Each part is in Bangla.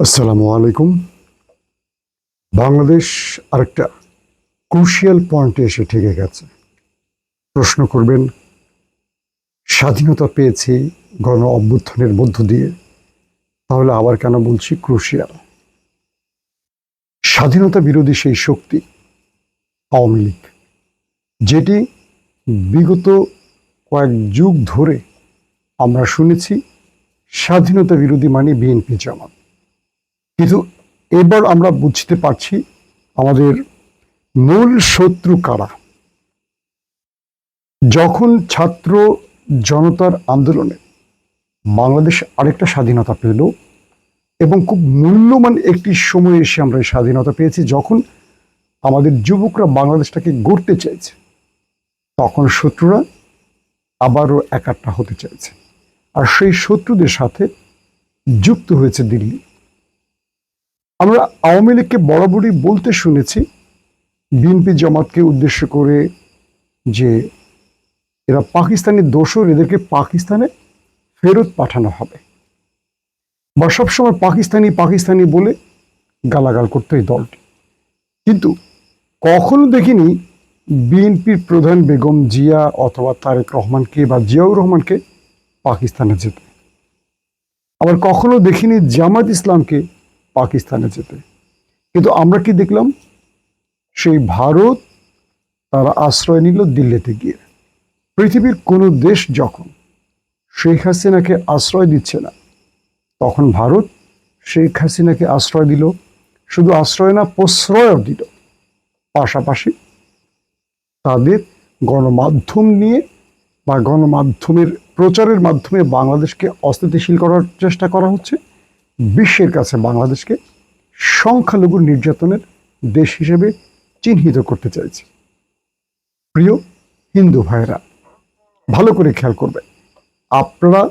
আসসালামু আলাইকুম। বাংলাদেশ আরেকটা ক্রুশিয়াল পয়েন্টে এসে ঠেকে গেছে। প্রশ্ন করবেন, স্বাধীনতা পেয়েছি গণ অভ্যুত্থানের মধ্য দিয়ে, তাহলে আবার কেন বলছি ক্রুশিয়াল স্বাধীনতা বিরোধী সেই শক্তি, আওয়ামী লীগ, যেটি বিগত কয়েক যুগ ধরে আমরা শুনেছি, স্বাধীনতা বিরোধী মানে বিএনপি জামাত। কিন্তু এবার আমরা বুঝতে পারছি আমাদের মূল শত্রু কারা। যখন ছাত্র জনতার আন্দোলনে বাংলাদেশ আরেকটা স্বাধীনতা পেল এবং খুব মূল্যবান একটি সময় এসে আমরা স্বাধীনতা পেয়েছি, যখন আমাদের যুবকরা বাংলাদেশটাকে গড়তে চাইছে, তখন শত্রুরা আবারও একাট্টা হতে চাইছে। আর সেই শত্রুদের সাথে যুক্ত হয়েছে দিল্লি। আমরা আওয়ামী লীগকে বরাবরই বলতে শুনেছি। বিএনপি জামাতকে উদ্দেশ্য করে যে এরা পাকিস্তানি দোষর, এদেরকে পাকিস্তানে ফেরত পাঠানো হবে। বা সবসময় পাকিস্তানি পাকিস্তানি বলে গালাগাল করতো এই দলটি। কিন্তু কখনো দেখিনি বিএনপির প্রধান বেগম জিয়া অথবা তারেক রহমানকে বা জিয়াউর রহমানকে পাকিস্তানে যেতে। আবার কখনো দেখিনি জামাত ইসলামকে পাকিস্তানে যেতে। কিন্তু আমরা কি দেখলাম? সেই ভারত তারা আশ্রয় নিল দিল্লিতে গিয়ে। পৃথিবীর কোনো দেশ যখন শেখ হাসিনাকে আশ্রয় দিচ্ছে না, তখন ভারত শেখ হাসিনাকে আশ্রয় দিল। শুধু আশ্রয় না, প্রশ্রয়ও দিল। পাশাপাশি তাদের গণমাধ্যম নিয়ে বা গণমাধ্যমের প্রচারের মাধ্যমে বাংলাদেশকে অস্থিতিশীল করার চেষ্টা করা হচ্ছে। বিশ্বের কাছে বাংলাদেশকে সংখ্যালঘু নির্যাতনের দেশ হিসেবে চিহ্নিত করতে চাইছে। প্রিয় হিন্দু ভাইরা ভালো করে খেয়াল করবে, আপনারা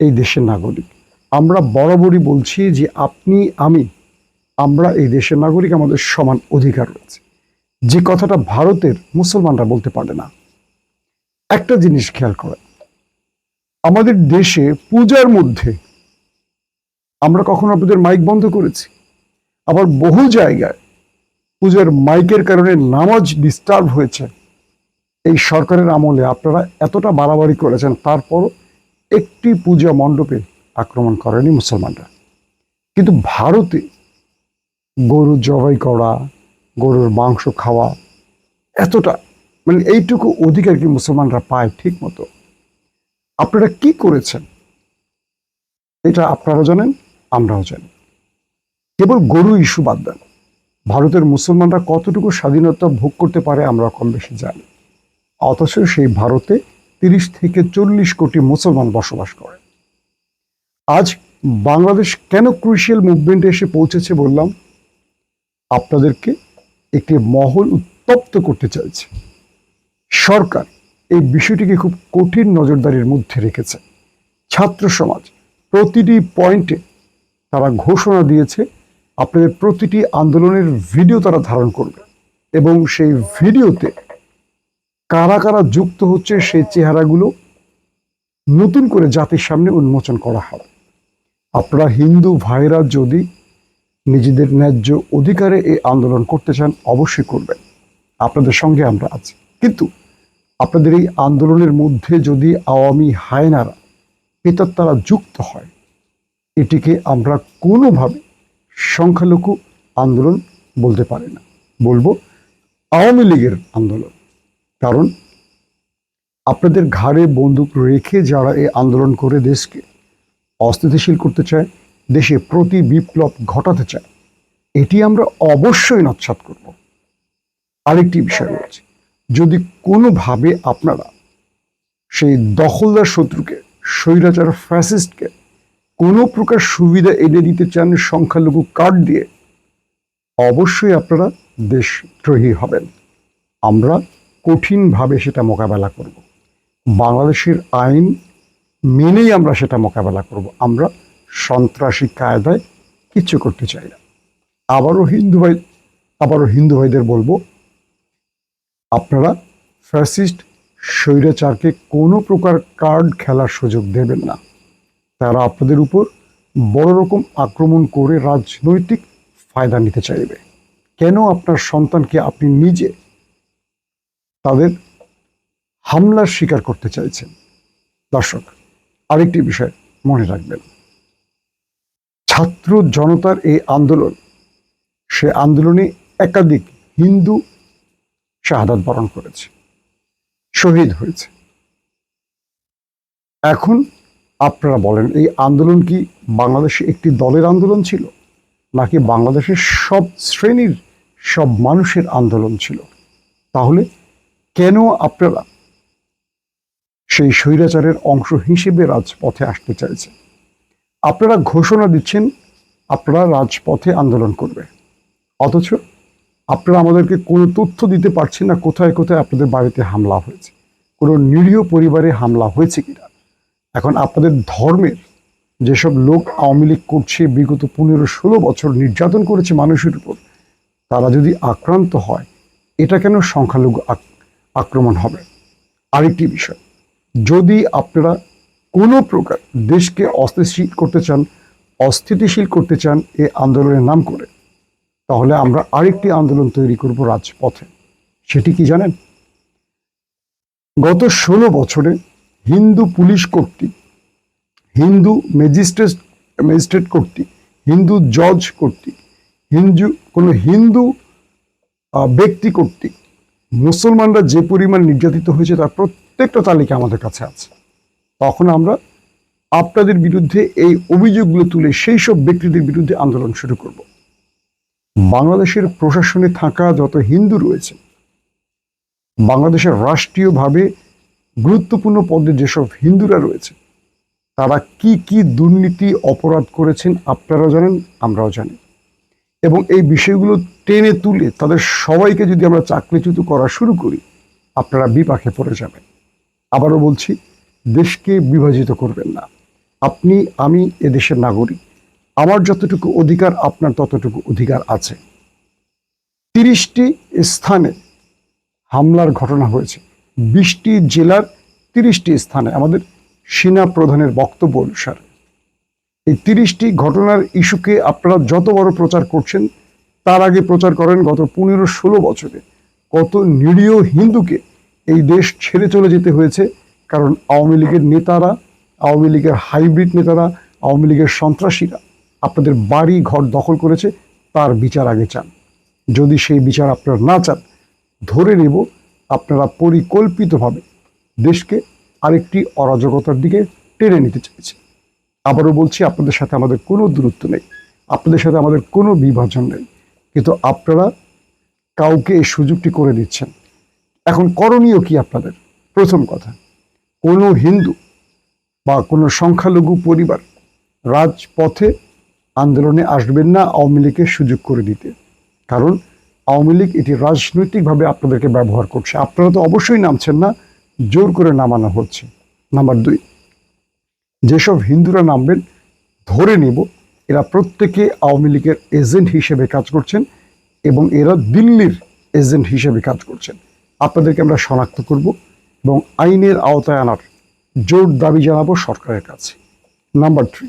এই দেশের নাগরিক। আমরা বরাবরই বলছি যে আপনি, আমি, আমরা এই দেশের নাগরিক, আমাদের সমান অধিকার রয়েছে। যে কথাটা ভারতের মুসলমানরা বলতে পারে না। একটা জিনিস খেয়াল করেন, আমাদের দেশে পূজার মধ্যে আমরা কখনো আপনাদের মাইক বন্ধ করেছি। আবার বহু জায়গায় পূজার মাইকের কারণে নামাজ ডিস্টার্ব হয়েছে। এই সরকারের আমলে আপনারা এতটা বাড়াবাড়ি করেছেন, তারপরও একটি পূজা মণ্ডপে আক্রমণ করেনি মুসলমানরা। কিন্তু ভারতে গরু জবাই করা, গরুর মাংস খাওয়া এতটা মানে এইটুকু অধিকার কি মুসলমানরা পায় ঠিক মতো? আপনারা কি করেছেন? এটা আপনারা জানেন? আমরাও জানি। কেবল গরু ইস্যু বাদ দেন। ভারতের মুসলমানরা কতটুকু স্বাধীনতা ভোগ করতে পারে আমরা কম বেশি জানি। অথচ সেই ভারতে তিরিশ থেকে চল্লিশ কোটি মুসলমান বসবাস করে। আজ বাংলাদেশ কেন ক্রুশিয়াল মুভমেন্টে এসে পৌঁছেছে বললাম, আপনাদেরকে একটি মহল উত্তপ্ত করতে চাইছে। সরকার এই বিষয়টিকে খুব কঠিন নজরদারির মধ্যে রেখেছে। ছাত্র সমাজ প্রতিটি পয়েন্টে তারা ঘোষণা দিয়েছে, আপনাদের প্রতিটি আন্দোলনের ভিডিও তারা ধারণ করবে। এবং সেই ভিডিওতে কারা কারা যুক্ত হচ্ছে সেই চেহারাগুলো নতুন করে জাতির সামনে উন্মোচন করা হবে। আপনারা হিন্দু ভাইরা যদি নিজেদের ন্যায্য অধিকারে এই আন্দোলন করতে চান, অবশ্যই করবেন। আপনাদের সঙ্গে আমরা আছি। কিন্তু আপনাদের এই আন্দোলনের মধ্যে যদি আওয়ামী হায়নারা তারা যুক্ত হয় এটিকে আমরা কোনোভাবে সংখ্যালঘু আন্দোলন বলতে পারি না। বলব আওয়ামী লীগের আন্দোলন। কারণ আপনাদের ঘাড়ে বন্দুক রেখে যারা এই আন্দোলন করে দেশকে অস্থিতিশীল করতে চায়, দেশে প্রতি বিপ্লব ঘটাতে চায়, এটি আমরা অবশ্যই নৎসাত করব। আরেকটি বিষয় রয়েছে, যদি কোনোভাবে আপনারা সেই দখলদার শত্রুকে, স্বৈরাচার ফ্যাসিস্টকে কোনো প্রকার সুবিধা এনে দিতে চান সংখ্যালঘু কার্ড দিয়ে, অবশ্যই আপনারা দেশদ্রোহী হবেন। আমরা কঠিনভাবে সেটা মোকাবেলা করব। বাংলাদেশের আইন মেনেই আমরা সেটা মোকাবেলা করব। আমরা সন্ত্রাসী কায়দায় কিচ্ছু করতে চাই না। আবারও হিন্দু ভাই, আবারও হিন্দু ভাইদের বলব, আপনারা ফ্যাসিস্ট, স্বৈরাচারকে কোনো প্রকার কার্ড খেলার সুযোগ দেবেন না। তারা আপনাদের উপর বড় রকম আক্রমণ করে রাজনৈতিক ফায়দা নিতে চাইবে। কেন আপনার সন্তানকে আপনি নিজে তাদের হামলার শিকার করতে চাইছেন? দর্শক, আরেকটি বিষয় মনে রাখবেন। ছাত্র জনতার এই আন্দোলন, সে আন্দোলনে একাধিক হিন্দু শাহাদাত বরণ করেছে, শহীদ হয়েছে। এখন আপনারা বলেন, এই আন্দোলন কি বাংলাদেশে একটি দলের আন্দোলন ছিল? নাকি বাংলাদেশের সব শ্রেণির সব মানুষের আন্দোলন ছিল? তাহলে কেন আপনারা সেই স্বৈরাচারের অংশ হিসেবে রাজপথে আসতে চাইছেন? আপনারা ঘোষণা দিচ্ছেন, আপনারা রাজপথে আন্দোলন করবে অথচ আপনারা আমাদেরকে কোনো তথ্য দিতে পারছেন না কোথায় কোথায় আপনাদের বাড়িতে হামলা হয়েছে। কোনো নিরীহ পরিবারে হামলা হয়েছে কিনা? এখন আপনাদের ধর্মের যেসব লোক আওয়ামী লীগ করছে, বিগত পনেরো ষোলো বছর নির্যাতন করেছে মানুষের উপর, তারা যদি আক্রান্ত হয়, এটা কেন সংখ্যালঘু আক্রমণ হবে? আরেকটি বিষয়, যদি আপনারা কোনো প্রকার দেশকে অস্থিতিশীল করতে চান, অস্থিতিশীল করতে চান এ আন্দোলনের নাম করে, তাহলে আমরা আরেকটি আন্দোলন তৈরি করব রাজপথে। সেটি কি জানেন? গত ষোলো বছরে হিন্দু পুলিশ কর্তৃক, হিন্দু ম্যাজিস্ট্রেট ম্যাজিস্ট্রেট কর্তৃক, হিন্দু জজ কর্তৃক, হিন্দু, কোনো হিন্দু ব্যক্তি কর্তৃক মুসলমানরা যে পরিমাণ নির্যাতিত হয়েছে তার প্রত্যেকটা তালিকা আমাদের কাছে আছে। তখন আমরা আপনাদের বিরুদ্ধে এই অভিযোগগুলো তুলে সেই সব ব্যক্তিদের বিরুদ্ধে আন্দোলন শুরু করব। বাংলাদেশের প্রশাসনে থাকা যত হিন্দু রয়েছে, বাংলাদেশের রাষ্ট্রীয়ভাবে গুরুত্বপূর্ণ পদে যেসব হিন্দুরা রয়েছে, তারা কি কি দুর্নীতি, অপরাধ করেছেন আপনারাও জানেন, আমরাও জানি। এবং এই বিষয়গুলো টেনে তুলে তাদের সবাইকে যদি আমরা চাকরিচ্যুত করা শুরু করি, আপনারা বিপাকে পড়ে যাবেন। আবারও বলছি, দেশকে বিভাজিত করবেন না। আপনি, আমি এদেশের নাগরিক। আমার যতটুকু অধিকার, আপনার ততটুকু অধিকার আছে। তিরিশটি স্থানে হামলার ঘটনা হয়েছে। বিশটি জেলার তিরিশটি স্থানে আমাদের সেনা প্রধানের বক্তব্য অনুসারে। এই তিরিশটি ঘটনার ইস্যুকে আপনারা যত বড় প্রচার করছেন, তার আগে প্রচার করেন গত পনেরো ষোলো বছরে। কত নিরীহ হিন্দুকে এই দেশ ছেড়ে চলে যেতে হয়েছে, কারণ আওয়ামী লীগের নেতারা, আওয়ামী লীগের হাইব্রিড নেতারা, আওয়ামী লীগের সন্ত্রাসীরা আপনাদের বাড়ি ঘর দখল করেছে, তার বিচার আগে চান। যদি সেই বিচার আপনারা না চান, ধরে নেব আপনারা পরিকল্পিতভাবে দেশকে আরেকটি অরাজকতার দিকে টেনে নিতে চাইছে আবারও বলছি, আপনাদের সাথে আমাদের কোনো দূরত্ব নেই, আপনাদের সাথে আমাদের কোনো বিভাজন নেই। কিন্তু আপনারা কাউকে এই সুযোগটি করে দিচ্ছেন। এখন করণীয় কি আপনাদের? প্রথম কথা, কোনো হিন্দু বা কোনো সংখ্যালঘু পরিবার রাজপথে আন্দোলনে আসবেন না আওয়ামী লীগের সুযোগ করে দিতে। কারণ আওয়ামী লীগ এটি রাজনৈতিকভাবে আপনাদেরকে ব্যবহার করছে। আপনারা তো অবশ্যই নামছেন না, জোর করে নামানো হচ্ছে। নাম্বার দুই, যেসব হিন্দুরা নামবেন, ধরে নেব, এরা প্রত্যেকে আওয়ামী লীগের এজেন্ট হিসেবে কাজ করছেন এবং এরা দিল্লির এজেন্ট হিসেবে কাজ করছেন। আপনাদেরকে আমরা শনাক্ত করব এবং আইনের আওতায় আনার জোর দাবি জানাব সরকারের কাছে। নাম্বার থ্রি,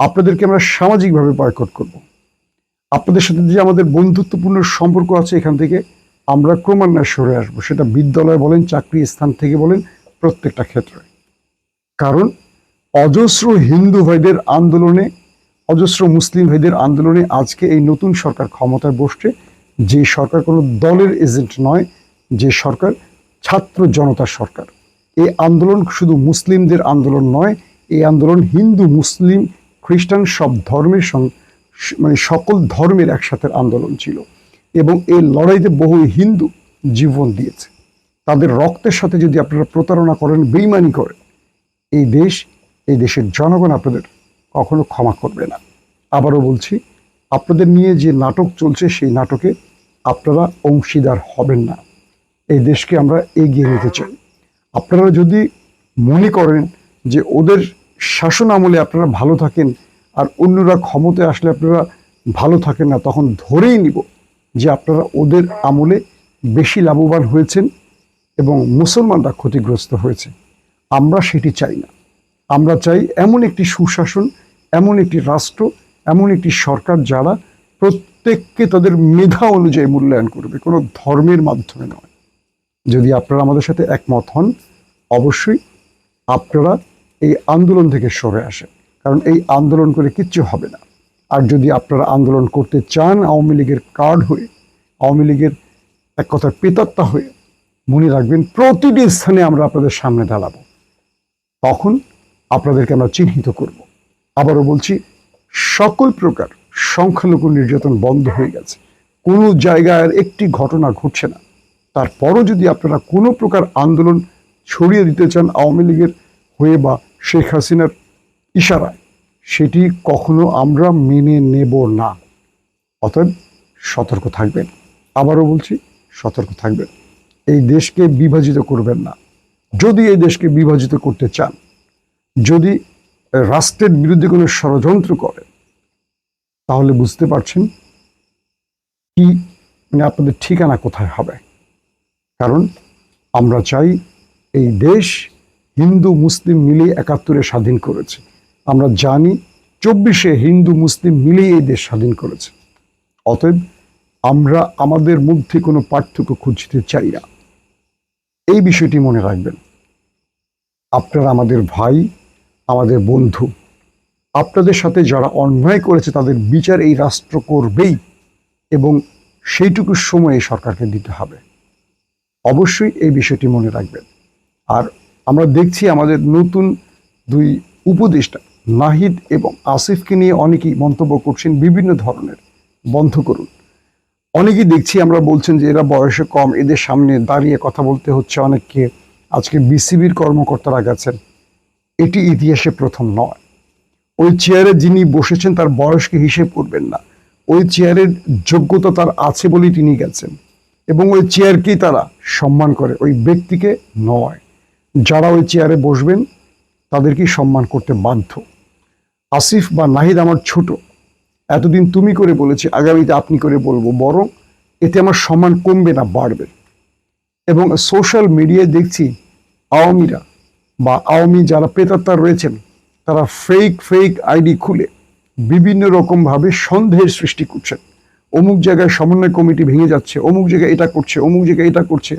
আপনাদেরকে আমরা সামাজিকভাবে বয়কট করব। আপনাদের সাথে যে আমাদের বন্ধুত্বপূর্ণ সম্পর্ক আছে এখান থেকে আমরা ক্রমান্বয়ে সরে আসব। সেটা বিদ্যালয় বলেন, চাকরি স্থান থেকে বলেন, প্রত্যেকটা ক্ষেত্রে। কারণ অজস্র হিন্দু ভাইদের আন্দোলনে, অজস্র মুসলিম ভাইদের আন্দোলনে আজকে এই নতুন সরকার ক্ষমতায় বসছে। যে সরকার কোনো দলের এজেন্ট নয়, যে সরকার ছাত্র জনতার সরকার। এই আন্দোলন শুধু মুসলিমদের আন্দোলন নয়, এই আন্দোলন হিন্দু, মুসলিম, খ্রিস্টান সব ধর্মের সং- মানে সকল ধর্মের একসাথে আন্দোলন ছিল এবং এই লড়াইতে বহু হিন্দু জীবন দিয়েছে। তাদের রক্তের সাথে যদি আপনারা প্রতারণা করেন, বেইমানি করেন, এই দেশ, এই দেশের জনগণ আপনাদের কখনো ক্ষমা করবে না। আবারও বলছি, আপনাদের নিয়ে যে নাটক চলছে, সেই নাটকে আপনারা অংশীদার হবেন না। এই দেশকে আমরা এগিয়ে নিতে চাই। আপনারা যদি মনে করেন যে ওদের শাসন আমলে আপনারা ভালো থাকেন আর অন্যরা ক্ষমতায় আসলে আপনারা ভালো থাকেন না, তখন ধরেই নিব যে আপনারা ওদের আমলে বেশি লাভবান হয়েছেন এবং মুসলমানরা ক্ষতিগ্রস্ত হয়েছে। আমরা সেটি চাই না। আমরা চাই এমন একটি সুশাসন, এমন একটি রাষ্ট্র, এমন একটি সরকার যারা প্রত্যেককে তাদের মেধা অনুযায়ী মূল্যায়ন করবে, কোনো ধর্মের মাধ্যমে নয়। যদি আপনারা আমাদের সাথে একমত হন, অবশ্যই আপনারা এই আন্দোলন থেকে সরে আসেন। কারণ এই আন্দোলন করে কিচ্ছু হবে না। আর যদি আপনারা আন্দোলন করতে চান, আওয়ামী লীগের কার্ড হয়ে, আওয়ামী লীগের এক কথার পেতাত্তা হয়ে মনে রাখবেন, প্রতিটি স্থানে আমরা আপনাদের সামনে দাঁড়াবো। তখন আপনাদেরকে আমরা চিহ্নিত করব। আবারও বলছি, সকল প্রকার সংখ্যালঘু নির্যাতন বন্ধ হয়ে গেছে। কোনো জায়গায় একটি ঘটনা ঘটছে না। তারপরও যদি আপনারা কোনো প্রকার আন্দোলন ছড়িয়ে দিতে চান, আওয়ামী লীগের হয়ে বা শেখ হাসিনার ইশারায় সেটি কখনো আমরা মেনে নেব না। অতএব সতর্ক থাকবেন। আবারও বলছি, সতর্ক থাকবেন। এই দেশকে বিভাজিত করবেন না। যদি এই দেশকে বিভাজিত করতে চান, যদি রাষ্ট্রের বিরুদ্ধে কোনো ষড়যন্ত্র করেন তাহলে বুঝতে পারছেন কি মানে আপনাদের ঠিকানা কোথায় হবে। কারণ আমরা চাই এই দেশ হিন্দু, মুসলিম মিলিয়ে একাত্তরে স্বাধীন করেছে। আমরা জানি চব্বিশে হিন্দু মুসলিম মিলিয়ে এই দেশ স্বাধীন করেছে। অতএব আমরা আমাদের মধ্যে কোনো পার্থক্য খুঁজতে চাই না। এই বিষয়টি মনে রাখবেন। আপনারা আমাদের ভাই, আমাদের বন্ধু, আপনাদের সাথে যারা অন্যায় করেছে তাদের বিচার এই রাষ্ট্র করবেই এবং সেইটুকু সময়ে সরকারকে দিতে হবে। অবশ্যই এই বিষয়টি মনে রাখবেন। আর আমরা দেখছি আমাদের নতুন দুই উপদেষ্টা নাহিদ এবং আসিফকে নিয়ে অনেকেই মন্তব্য করছেন বিভিন্ন ধরনের। বন্ধ করুন। অনেকেই দেখছি আমরা বলছেন যে এরা বয়সে কম, এদের সামনে দাঁড়িয়ে কথা বলতে হচ্ছে অনেককে। আজকে বিসিবির কর্মকর্তারা গেছেন। এটি ইতিহাসে প্রথম নয়। ওই চেয়ারে যিনি বসেছেন তার বয়সকে হিসেব করবেন না। ওই চেয়ারের যোগ্যতা তার আছে বলেই তিনি গেছেন। এবং ওই চেয়ারকেই তারা সম্মান করে, ওই ব্যক্তিকে নয়। যারা ওই চেয়ারে বসবেন, তাদেরকেই সম্মান করতে বাধ্য। আসিফ বা নাহিদ আমার ছোট। এতদিন তুমি করে বলেছি, আগামীতে আপনি করে বলব। বরং এতে আমার সম্মান কমবে না, বাড়বে। এবং সোশ্যাল মিডিয়ায় দেখছি আওয়ামীরা বা আওয়ামী যারা প্রেতাত্মা রয়েছেন, তারা ফেক ফেক আইডি খুলে বিভিন্ন রকমভাবে সন্দেহের সৃষ্টি করছেন। অমুক জায়গায় সমন্বয় কমিটি ভেঙে যাচ্ছে, অমুক জায়গায় এটা করছে, অমুক জায়গায় এটা করছে।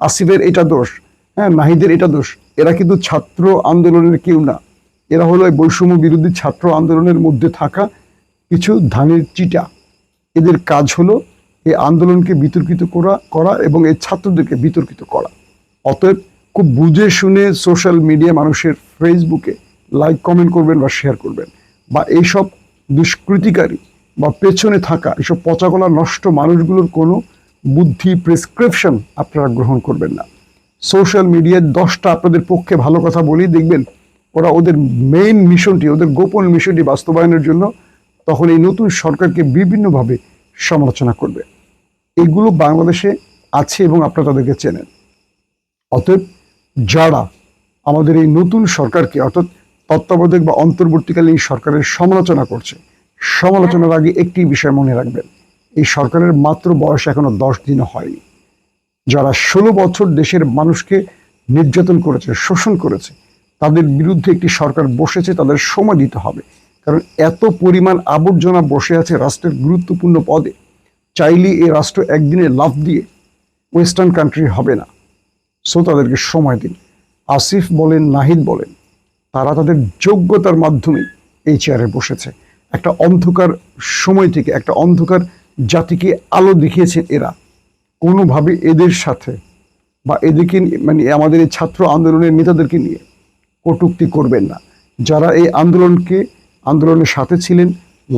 আসিফের এটা দোষ হ্যাঁ নাহিদের এটা দোষ। এরা কিন্তু ছাত্র আন্দোলনের কেউ না। এরা হলো বৈষম্য বিরোধী ছাত্র আন্দোলনের মধ্যে থাকা কিছু ধানের চিটা। এদের কাজ হলো এই আন্দোলনকে বিতর্কিত করা করা এবং এই ছাত্রদেরকে বিতর্কিত করা। অতএব খুব বুঝে শুনে সোশ্যাল মিডিয়া মানুষের ফেসবুকে লাইক, কমেন্ট করবেন বা শেয়ার করবেন বা এইসব দুষ্কৃতিকারী বা পেছনে থাকা এসব পচাগলা নষ্ট মানুষগুলোর কোনো বুদ্ধি প্রেসক্রিপশন আপনারা গ্রহণ করবেন না। সোশ্যাল মিডিয়ায় দশটা আপনাদের পক্ষে ভালো কথা বলেই দেখবেন ওরা ওদের মেইন মিশনটি ওদের গোপন মিশনটি বাস্তবায়নের জন্য তখন এই নতুন সরকারকে বিভিন্নভাবে সমালোচনা করবে। এগুলো বাংলাদেশে আছে এবং আপনারা তাদেরকে চেনেন। অতএব যারা আমাদের এই নতুন সরকারকে, অর্থাৎ তত্ত্বাবধায়ক বা অন্তর্বর্তীকালীন সরকারের সমালোচনা করছে, সমালোচনার আগে একটি বিষয় মনে রাখবেন, এই সরকারের মাত্র বয়স এখনও দশ দিন হয়নি। যারা ষোলো বছর দেশের মানুষকে নির্যাতন করেছে, শোষণ করেছে তাদের বিরুদ্ধে একটি সরকার বসেছে, তাদের সময় দিতে হবে। কারণ এত পরিমাণ আবর্জনা বসে আছে রাষ্ট্রের গুরুত্বপূর্ণ পদে। চাইলে এই রাষ্ট্র একদিনে লাভ দিয়ে ওয়েস্টার্ন কান্ট্রি হবে না। সো তাদেরকে সময় দিন। আসিফ বলেন, নাহিদ বলেন, তারা তাদের যোগ্যতার মাধ্যমে এই চেয়ারে বসেছে। একটা অন্ধকার সময় থেকে একটা অন্ধকার জাতিকে আলো দেখিয়েছেন এরা। কোনোভাবে এদের সাথে বা এদেরকে মানে আমাদের এই ছাত্র আন্দোলনের নেতাদেরকে নিয়ে কটূক্তি করবেন না। যারা এই আন্দোলনকে, আন্দোলনের সাথে ছিলেন,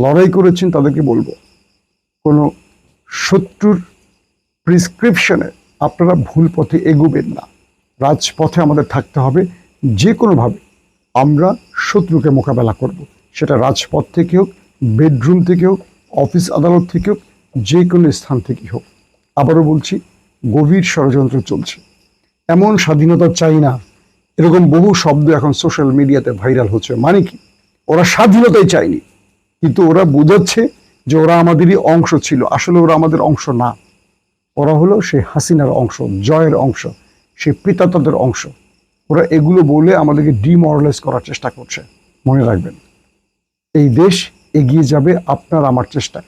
লড়াই করেছেন তাদেরকে বলব, কোনো শত্রুর প্রিসক্রিপশনে আপনারা ভুল পথে এগোবেন না। রাজপথে আমাদের থাকতে হবে, যে কোনোভাবে আমরা শত্রুকে মোকাবেলা করব। সেটা রাজপথ থেকে হোক বেডরুম থেকে হোক অফিস আদালত থেকে হোক, যে কোনো স্থান থেকে হোক। আবারও বলছি, গভীর ষড়যন্ত্র চলছে। এমন স্বাধীনতা চাই না। এরকম বহু শব্দ এখন সোশ্যাল মিডিয়াতে ভাইরাল হচ্ছে। মানে কি? ওরা স্বাধীনতাই চায়নি। কিন্তু ওরা বোঝাচ্ছে যে ওরা আমাদেরই অংশ ছিল। আসলে ওরা আমাদের অংশ না। ওরা হলো সেই হাসিনার অংশ, জয়ের অংশ, সেই পিতাতাদের অংশ। ওরা এগুলো বলে আমাদেরকে ডিমরালাইজ করার চেষ্টা করছে। মনে রাখবেন। এই দেশ এগিয়ে যাবে আপনার আমার চেষ্টায়।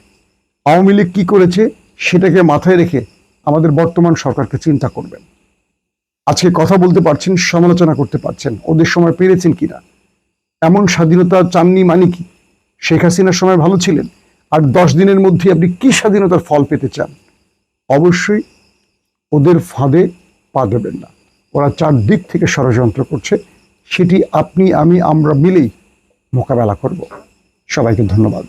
আওয়ামী লীগ কী করেছে সেটাকে মাথায় রেখে আমাদের বর্তমান সরকারকে চিন্তা করবেন। আজকে কথা বলতে পারছেন, সমালোচনা করতে পারছেন, ওদের সময় পেরেছেন কিনা? এমন স্বাধীনতা চাননি মানে কি? শেখ হাসিনার সময় ভালো ছিলেন, আর দশ দিনের মধ্যে আপনি কি স্বাধীনতার ফল পেতে চান? অবশ্যই ওদের ফাঁদে পা দেবেন না। ওরা চারদিক থেকে ষড়যন্ত্র করছে, সেটি আপনি, আমি, আমরা মিলেই মোকাবেলা করব। সবাইকে ধন্যবাদ।